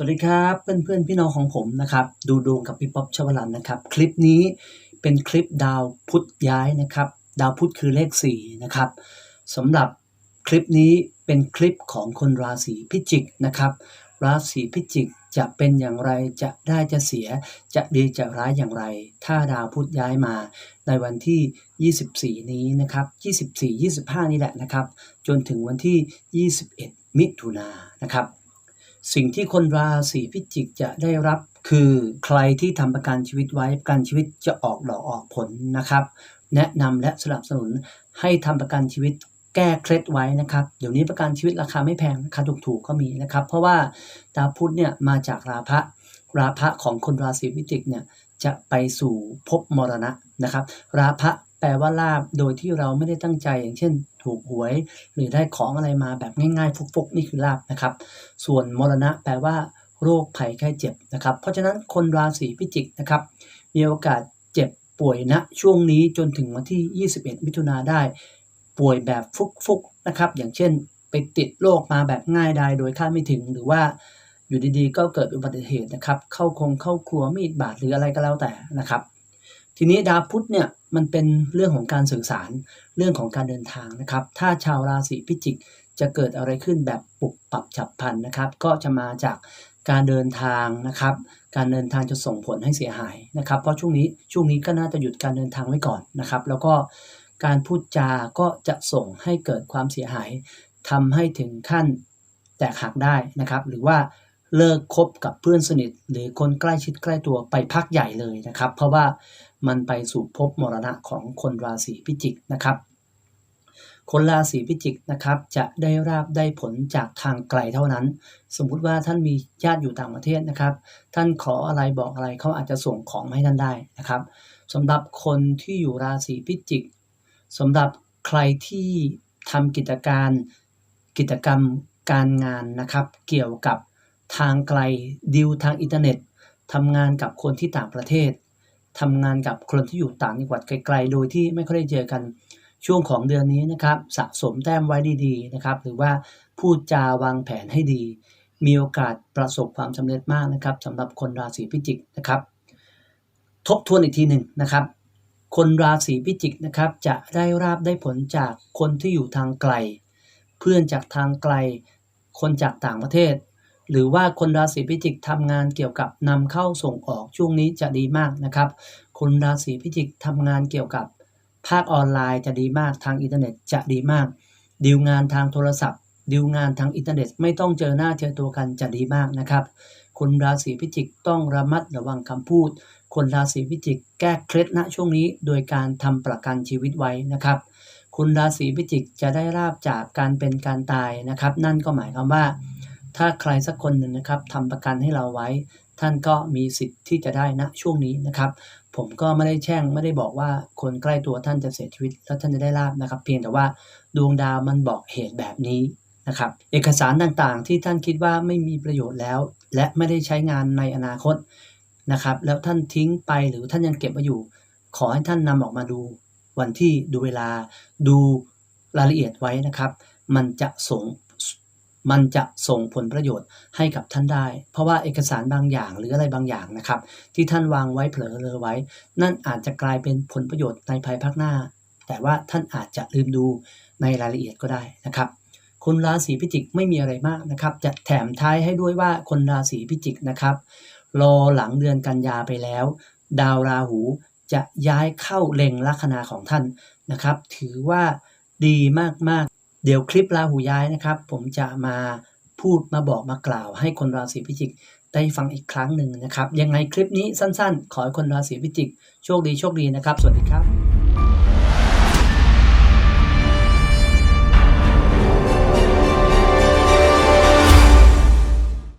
สวัสดีครับเพื่อนเพื่อนๆพี่น้องของผมนะครับ ดูดวงกับพี่ป๊อปชวลันนะครับ คลิปนี้เป็นคลิปดาวพุธย้ายนะครับ ดาวพุธคือเลข4นะครับสำหรับคลิปนี้เป็นคลิปของคนราศีพิจิกนะครับ ราศีพิจิกจะเป็นอย่างไรจะได้จะเสียจะดีจะร้ายอย่างไร ถ้าดาวพุธย้ายมาในวันที่ 24 นี้นะครับ 24 25 นี่แหละนะครับ จนถึงวันที่ 21 มิถุนายนนะครับ สิ่งที่คนราศีพิจิกจะได้รับคือใครที่ทำประกันชีวิตไว้ประกันชีวิตจะออกดอกออกผลนะครับ แนะนำและสนับสนุนให้ทำประกันชีวิตแก้เคล็ดไว้นะครับ เดี๋ยวนี้ประกันชีวิตราคาไม่แพงราคาถูกๆก็มีนะครับ เพราะว่าดาวพุธเนี่ยมาจากราพะราพะของคนราศีพิจิกเนี่ยจะไปสู่ภพมรณะนะครับ ราพะ แปลว่าลาบโดยที่เราไม่ได้ตั้งใจอย่างเช่น ถูกหวย หรือได้ของอะไรมาแบบง่ายๆ ฟุกๆ นี่คือลาบนะครับ ส่วนมรณะแปลว่าโรคภัยไข้เจ็บนะครับ เพราะฉะนั้นคนราศีพิจิกนะครับ มีโอกาสเจ็บป่วยณช่วงนี้จนถึงวันที่ 21 มิถุนาได้ ป่วยแบบฟุกๆนะครับ อย่างเช่น ไปติดโรคมาแบบง่ายดายโดยคาดไม่ถึงหรือว่าอยู่ดีๆ ก็เกิดอุบัติเหตุนะครับ เข้าคงเข้าครัวมีดบาดหรืออะไรก็แล้วแต่นะครับ ทีนี้ดาวพุธเนี่ย มันเป็นเรื่องของการสื่อสารเรื่องของการเดินทางนะครับ ถ้าชาวราศีพิจิกจะเกิดอะไรขึ้นแบบปุบปรับฉับพลันนะครับ ก็จะมาจากการเดินทางนะครับ การเดินทางจะส่งผลให้เสียหายนะครับ เพราะช่วงนี้ช่วงนี้ก็น่าจะหยุดการเดินทางไว้ก่อนนะครับ แล้วก็การพูดจาก็จะส่งให้เกิดความเสียหายทำให้ถึงขั้นแตกหักได้นะครับ หรือว่า เลิกคบกับเพื่อนสนิท หรือคนใกล้ชิดใกล้ตัวไปพักใหญ่เลยนะครับ เพราะว่ามันไปสู่ภพมรณะของคนราศีพิจิกนะครับ คนราศีพิจิกนะครับจะได้ราบได้ผลจากทางไกลเท่านั้น สมมุติว่าท่านมีญาติอยู่ต่างประเทศนะครับ ท่านขออะไรบอกอะไรเขาอาจจะส่งของมาให้ท่านได้นะครับสำหรับคนที่อยู่ราศีพิจิกสำหรับใครที่ทำกิจการกิจกรรมการงานนะครับ เกี่ยวกับ ทางไกลดิวทางอินเทอร์เน็ตทำงานกับคนที่ต่างประเทศทำงานกับคนที่อยู่ต่างจังหวัดไกลๆ โดยที่ไม่ค่อยได้เจอกันช่วงของเดือนนี้นะครับสะสมแต้มไว้ดีๆนะครับ หรือว่าพูดจาวางแผนให้ดี มีโอกาสประสบความสำเร็จมากนะครับสำหรับคนราศีพิจิกนะครับ ทบทวนอีกทีหนึ่งนะครับ คนราศีพิจิกนะครับจะได้ราบได้ผลจากคนที่อยู่ทางไกล เพื่อนจากทางไกล คนจากต่างประเทศ หรือว่าคนราศีพิจิกทำงานเกี่ยวกับนำเข้าส่งออกช่วงนี้จะดีมากนะครับ คนราศีพิจิกทำงานเกี่ยวกับ ภาคออนไลน์จะดีมากทางอินเทอร์เน็ตจะดีมาก ดีลงานทางโทรศัพท์ดีลงานทางอินเทอร์เน็ตไม่ต้องเจอหน้าเจอตัวกันจะดีมากนะครับ คนราศีพิจิกต้องระมัดระวังคำพูด คนราศีพิจิกแก้เคล็ดณช่วงนี้ โดยการทำประกันชีวิตไว้นะครับคุณราศีพิจิกจะได้ราบจากการเป็นการตายนะครับ นั่นก็หมายความว่า ถ้าใครสักคนหนึ่งนะครับทำประกันให้เราไว้ ท่านก็มีสิทธิ์ที่จะได้ณช่วงนี้นะครับ ผมก็ไม่ได้แช่งไม่ได้บอกว่าคนใกล้ตัวท่านจะเสียชีวิต แล้วท่านจะได้ลาบนะครับ เพียงแต่ว่าดวงดาวมันบอกเหตุแบบนี้นะครับ เอกสารต่างๆ ที่ท่านคิดว่าไม่มีประโยชน์แล้ว และไม่ได้ใช้งานในอนาคตนะครับ แล้วท่านทิ้งไปหรือท่านยังเก็บไว้อยู่ ขอให้ท่านนำออกมาดูวันที่ดูเวลาดูรายละเอียดไว้นะครับ มันจะส่ง มันจะส่งผลประโยชน์ให้กับท่านได้ เพราะว่าเอกสารบางอย่างหรืออะไรบางอย่างนะครับ ที่ท่านวางไว้เผลอเลอไว้ นั่นอาจจะกลายเป็นผลประโยชน์ในภายภาคหน้า แต่ว่าท่านอาจจะลืมดูในรายละเอียดก็ได้นะครับคนราศีพิจิกไม่มีอะไรมากนะครับ จะแถมท้ายให้ด้วยว่าคนราศีพิจิกนะครับ รอหลังเดือนกันยาไปแล้ว ดาวราหูจะย้ายเข้าเล็งลัคนาของท่านนะครับ ถือว่าดีมากๆ เดี๋ยวคลิปราหูย้ายนะครับ ผมจะมาพูดมาบอกมากล่าว ให้คนราศีพิจิกได้ฟังอีกครั้งหนึ่งนะครับ ยังไงคลิปนี้สั้นๆ ขอให้คนราศีพิจิก โชคดีโชคดีนะครับ สวัสดีครับ